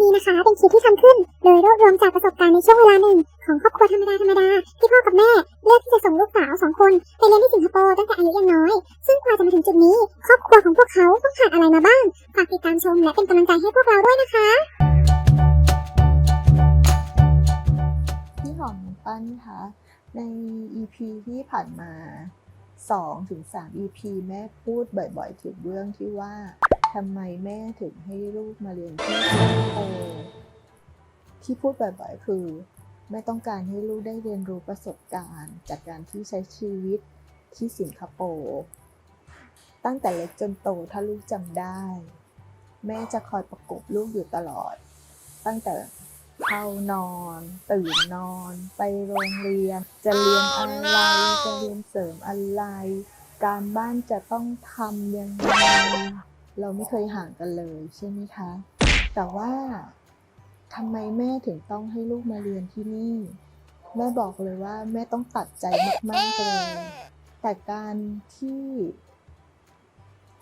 ลิปที่ทำขึ้น โดยรวบรวมจากประสบการณ์ในช่วงเวลาหนึ่ง ของครอบครัวธรรมดาธรรมดาที่พ่อกับแม่ เลือกที่จะส่งลูกสาวสองคนไปเรียนที่สิงคโปร์ตั้งแต่อายุยังน้อย ซึ่งกว่าจะมาถึงจุดนี้ ครอบครัวของพวกเขาต้องผ่านอะไรมาบ้างฝากติดตามชมและเป็นกำลังใจให้พวกเราด้วยนะคะพี่หอมน้องปั้นคะใน EP ที่ผ่านมา2ถึง3 EP แม่พูดบ่อยๆถึงเรื่องที่ว่า ทำไมแม่ถึงให้ลูกมาเรียนที่สิงคโปร์ที่พูดบ่อยๆคือ แม่ต้องการให้ลูกได้เรียนรู้ประสบการณ์ จากการที่ใช้ชีวิตที่สิงคโปร์ตั้งแต่เล็กจนโตถ้าลูกจำได้ แม่จะคอยประกบลูกอยู่ตลอด ตั้งแต่เข้านอน ตื่นนอน ไปโรงเรียน จะเรียนอะไร จะเรียนเสริมอะไร การบ้านจะต้องทำยังไง เราไม่เคยห่างกันเลยใช่ไหมคะ แต่ว่าทำไมแม่ถึงต้องให้ลูกมาเรียนที่นี่ แม่บอกเลยว่าแม่ต้องตัดใจมากๆเลย แต่การที่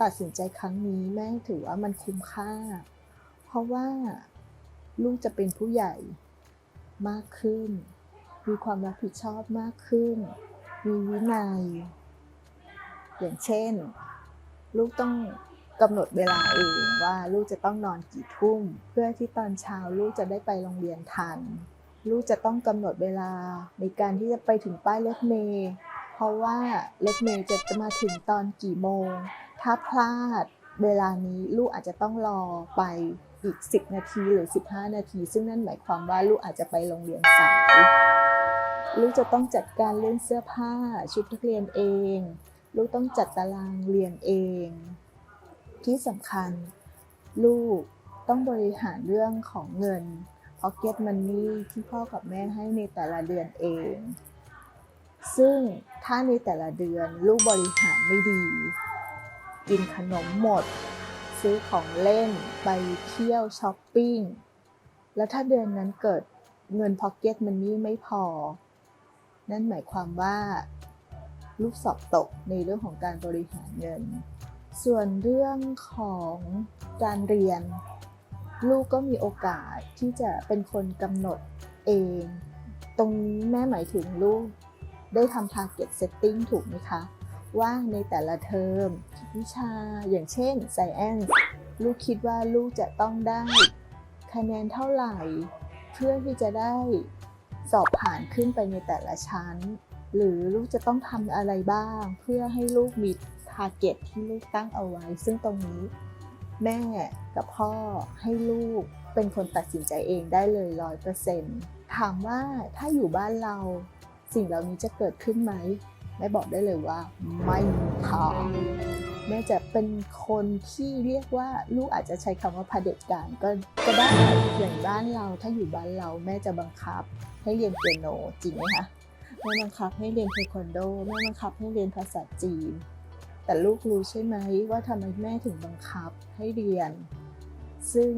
ตัดสินใจครั้งนี้แม่ถือว่ามันคุ้มค่า เพราะว่าลูกจะเป็นผู้ใหญ่มากขึ้น มีความรับผิดชอบมากขึ้น มีวินัย อย่างเช่น ลูกต้อง กำหนดเวลาเองว่าลูกจะต้องนอนกี่ทุ่ม เพื่อที่ตอนเช้าลูกจะได้ไปโรงเรียนทัน ลูกจะต้องกำหนดเวลาในการที่จะไปถึงป้ายรถเมล์เพราะว่ารถเมล์จะมาถึงตอนกี่โมง ถ้าพลาดเวลานี้ลูกอาจจะต้องรอไปอีก 10 นาทีหรือ 15 นาที ซึ่งนั่นหมายความว่าลูกอาจจะไปโรงเรียนสาย ลูกจะต้องจัดการเรื่องเสื้อผ้าชุดนักเรียนเอง ลูกต้องจัดตารางเรียนเอง ที่สำคัญ ลูกต้องบริหารเรื่องของเงิน pocket money ที่พ่อกับแม่ให้ในแต่ละเดือนเอง ซึ่งถ้าในแต่ละเดือนลูกบริหารไม่ดี กินขนมหมด ซื้อของเล่น ไปเที่ยวช้อปปิ้ง แล้วถ้าเดือนนั้นเกิดเงินพ็อกเก็ตมันนี่ไม่พอ นั่นหมายความว่า ลูกสอบตกในเรื่องของการบริหารเงิน ส่วนเรื่องของการเรียน ลูกก็มีโอกาสที่จะเป็นคนกำหนดเอง ตรงนี้แม่หมายถึงลูก ได้ทำ target setting ถูกไหมคะ ว่าในแต่ละเทอม วิชาอย่างเช่น Science ลูกคิดว่าลูกจะต้องได้คะแนนเท่าไหร่ เพื่อที่จะได้สอบผ่านขึ้นไปในแต่ละชั้น หรือลูกจะต้องทำอะไรบ้าง เพื่อให้ลูกมี target ที่ลูกตั้งเอาไว้ ซึ่งตรงนี้แม่กับพ่อให้ลูกเป็นคนตัดสินใจเองได้เลยร้อยเปอร์เซ็นต์ถามว่าถ้าอยู่บ้านเราสิ่งเหล่านี้จะเกิดขึ้นไหมแม่บอกได้เลยว่าไม่มีทางแม่จะเป็นคนที่เรียกว่าลูกอาจจะใช้คำว่าเผด็จการก็ก็ได้อย่างบ้านเราถ้าอยู่บ้านเราแม่จะบังคับให้เรียนเปียโนจริงไหมคะแม่บังคับให้เรียนเทควันโดแม่บังคับให้เรียนภาษาจีน แต่ลูกรู้ใช่ไหมว่าทำไมแม่ถึงบังคับให้เรียน ซึ่ง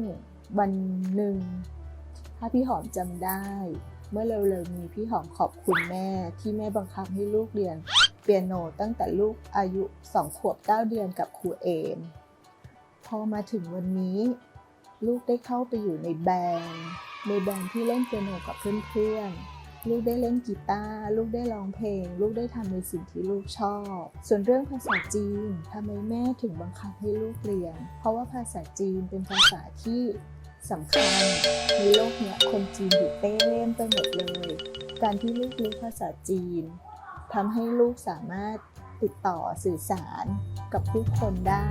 วันหนึ่งถ้าพี่หอมจำได้ เมื่อเร็วๆนี้พี่หอมขอบคุณแม่ที่แม่บังคับให้ลูกเรียนเปียโนตั้งแต่ลูกอายุ2ขวบ9เดือนกับครูเอมพอมาถึงวันนี้ลูกได้เข้าไปอยู่ในแบนด์ในแบนด์ที่เล่นเปียโนกับเพื่อนๆ ลูกได้เล่นกีตาร์ลูกได้ร้องเพลง ลูกได้ทำในสิ่งที่ลูกชอบ ส่วนเรื่องภาษาจีนทำไมแม่ถึงบังคับให้ลูกเรียน เพราะว่าภาษาจีนเป็นภาษาที่สำคัญในโลกเนี้ยคนจีนอยู่เต็มไปหมดเลย การที่ลูกรู้ภาษาจีนทำให้ลูกสามารถติดต่อสื่อสารกับผู้คนได้